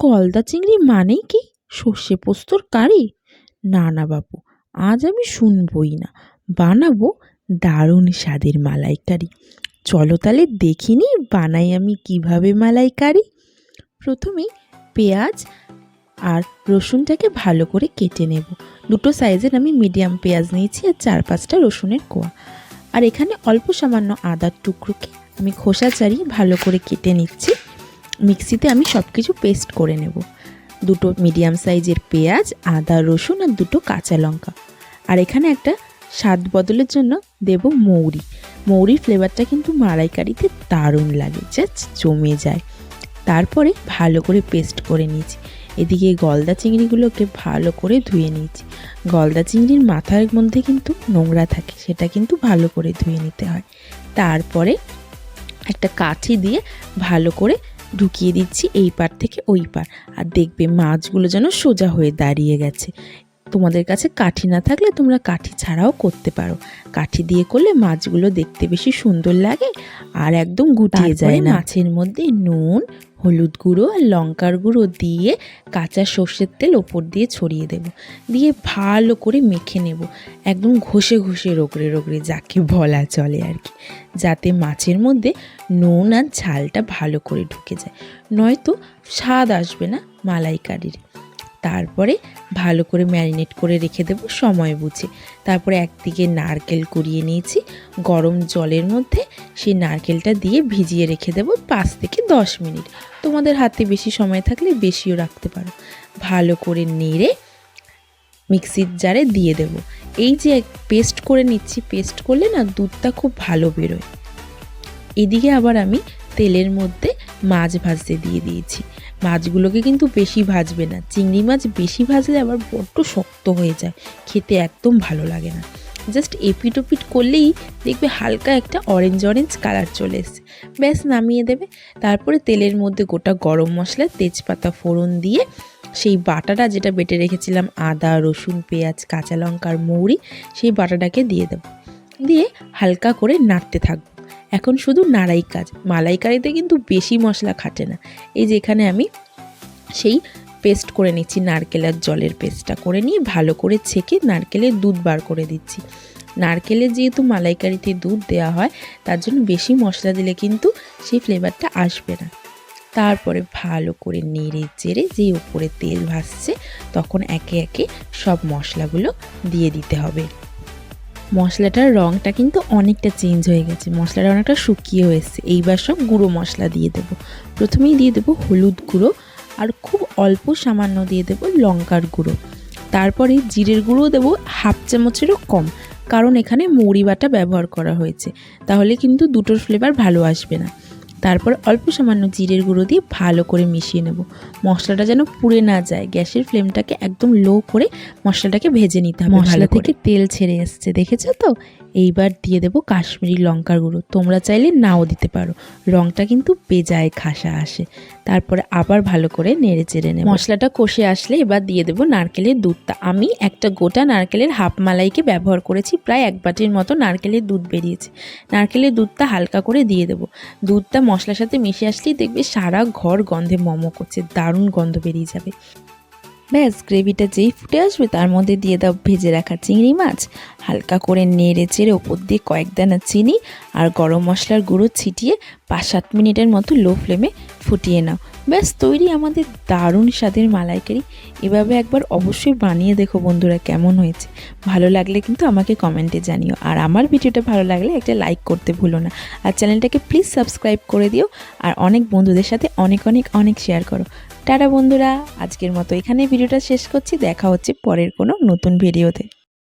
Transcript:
গলদা চিংড়ি মানেই কি? সর্ষে পোস্তর কারি? না না বাপু, আজ আমি শুনবই না। বানাবো দারুণ স্বাদের মালাইকারি। চলো তাহলে দেখিনি বানাই আমি কীভাবে মালাইকারি। প্রথমেই পেঁয়াজ আর রসুনটাকে ভালো করে কেটে নেব। দুটো সাইজের আমি মিডিয়াম পেঁয়াজ নিয়েছি আর চার পাঁচটা রসুনের কোয়া। আর এখানে অল্প সামান্য আদার টুকরোকে আমি খোসা ছাড়িয়ে ভালো করে কেটে নিচ্ছি। মিক্সিতে আমি সব কিছু পেস্ট করে নেব। দুটো মিডিয়াম সাইজের পেঁয়াজ, আদা, রসুন আর দুটো কাঁচা লঙ্কা। আর এখানে একটা স্বাদ বদলের জন্য দেব মৌরি। মৌরির ফ্লেভারটা কিন্তু মালাইকারিতে দারুণ লাগে জাস্ট জমে যায়। তারপরে ভালো করে পেস্ট করে নিয়েছি। এদিকে গলদা চিংড়িগুলোকে ভালো করে ধুয়ে নিয়েছি। গলদা চিংড়ির মাথার মধ্যে কিন্তু নোংরা থাকে, সেটা কিন্তু ভালো করে ধুয়ে নিতে হয়। তারপরে একটা কাঠি দিয়ে ভালো করে ঢুকিয়ে দিচ্ছি এই পার থেকে ওই পার। আর দেখবে মাছগুলো যেন সোজা হয়ে দাঁড়িয়ে গেছে। তোমাদের কাছে কাঠি না থাকলে তোমরা কাঠি ছাড়াও করতে পারো। কাঠি দিয়ে করলে মাছগুলো দেখতে বেশি সুন্দর লাগে আর একদম গুটিয়ে যায় না। মাছের মধ্যে নুন হলুদ গুঁড়ো আর লঙ্কার গুঁড়ো দিয়ে কাঁচা সর্ষের তেল ওপর দিয়ে ছড়িয়ে দেব। দিয়ে ভালো করে মেখে নেব। একদম ঘষে ঘষে রোগড়ে রোগড়ে যাকে বলা চলে আর কি। যাতে মাছের মধ্যে নুন আর ঝালটা ভালো করে ঢুকে যায়। নয়তো স্বাদ আসবে না মালাইকারির। তারপরে ভালো করে ম্যারিনেট করে রেখে দেবো সময় বুঝে। তারপরে একদিকে নারকেল কুড়িয়ে নিয়েছি, গরম জলের মধ্যে সেই নারকেলটা দিয়ে ভিজিয়ে রেখে দেবো পাঁচ থেকে দশ মিনিট। তোমাদের হাতে বেশি সময় থাকলে বেশিও রাখতে পারো। ভালো করে নেড়ে মিক্সির জারে দিয়ে দেব। এই যে পেস্ট করে নিচ্ছি, পেস্ট করলে না দুধটা খুব ভালো বেরোয়। এদিকে আবার আমি তেলের মধ্যে মাছ ভাজতে দিয়ে দিয়েছি। মাছগুলোকে কিন্তু বেশি ভাজবে না। চিংড়ি মাছ বেশি ভাজলে আবার বড্ড শক্ত হয়ে যায়। খেতে একদম ভালো লাগে না। জাস্ট এপিট ওপিট করলেই দেখবে হালকা একটা অরেঞ্জ অরেঞ্জ কালার চলে এসছে। ব্যাস, নামিয়ে দেবে। তারপরে তেলের মধ্যে গোটা গরম মশলা, তেজপাতা, ফোড়ন দিয়ে সেই বাটাটা যেটা বেটে রেখেছিলাম, আদা, রসুন, পেঁয়াজ, কাঁচা লঙ্কার মৌরি, সেই বাটাটাকে দিয়ে দেবো। দিয়ে হালকা করে নাড়তে থাকব। এখন শুধু নাড়াই কাজ। মালাইকারিতে কিন্তু বেশি মশলা খাটে না। এই যে এখানে আমি সেই পেস্ট করে নিচ্ছি, নারকেল আর জলের পেস্টটা করে নিয়ে ভালো করে ছেঁকে নারকেলের দুধ বার করে দিচ্ছি। নারকেলের যেহেতু মালাইকারিতে দুধ দেওয়া হয়, তার জন্য বেশি মশলা দিলে কিন্তু সেই ফ্লেভারটা আসবে না। তারপরে ভালো করে নেড়ে চেড়ে যে ওপরে তেল ভাসছে, তখন একে একে সব মশলাগুলো দিয়ে দিতে হবে। মশলাটার রঙটা কিন্তু অনেকটা চেঞ্জ হয়ে গেছে। মশলাটা অনেকটা শুকিয়ে হয়েছে। এইবার সব গুঁড়ো মশলা দিয়ে দেবো। প্রথমেই দিয়ে দেবো হলুদ গুঁড়ো আর খুব অল্প সামান্য দিয়ে দেবো লঙ্কার গুঁড়ো। তারপরে জিরের গুঁড়ো দেবো হাফ চামচেরও কম, কারণ এখানে মৌরি বাটা ব্যবহার করা হয়েছে। তাহলে কিন্তু দুটোর ফ্লেভার ভালো আসবে না। তারপর অল্প সামান্য জিরের গুঁড়ো দিয়ে ভালো করে মিশিয়ে নেব। মশলাটা যেন পুড়ে না যায়। গ্যাসের ফ্লেমটাকে একদম লো করে মশলাটাকে ভেজে নিতে হবে। মশলা থেকে তেল ছেড়ে এসছে দেখেছ তো? এইবার দিয়ে দেবো কাশ্মীরি লঙ্কার গুঁড়ো। তোমরা চাইলে নাও দিতে পারো। রঙটা কিন্তু বেজায় খাসা আসে। তারপরে আবার ভালো করে নেড়ে চেড়ে নেব। মশলাটা কষে আসলে এবার দিয়ে দেবো নারকেলের দুধটা। আমি একটা গোটা নারকেলের হাফ মালাইকে ব্যবহার করেছি প্রায় এক বাটির মতো নারকেলের দুধ বেরিয়েছে। নারকেলের দুধটা হালকা করে দিয়ে দেবো। দুধটা মশলার সাথে মিশে আসলেই দেখবে সারা ঘর গন্ধে মমো করছে দারুণ গন্ধ বেরিয়ে যাবে। ব্যাস, গ্রেভিটা যেই ফুটে আসবে, তার মধ্যে দিয়ে দাও ভেজে রাখা চিংড়ি মাছ। হালকা করে নেড়ে চেড়ে ওপর দিয়ে কয়েক দানা চিনি আর গরম মশলার গুঁড়ো ছিটিয়ে পাঁচ সাত মিনিটের মতো লো ফ্লেমে ফুটিয়ে নাও। ব্যাস, তৈরি আমাদের দারুণ স্বাদের মালাইকারি। এভাবে একবার অবশ্যই বানিয়ে দেখো বন্ধুরা কেমন হয়েছে। ভালো লাগলে কিন্তু আমাকে কমেন্টে জানিও। আর আমার ভিডিওটা ভালো লাগলে একটা লাইক করতে ভুলো না। আর চ্যানেলটাকে প্লিজ সাবস্ক্রাইব করে দিও। আর অনেক বন্ধুদের সাথে অনেক অনেক অনেক শেয়ার করো। টাটা বন্ধুরা আজকের মতো এখানে ভিডিওটা শেষ করছি দেখা হচ্ছে পরের কোনো নতুন ভিডিওতে।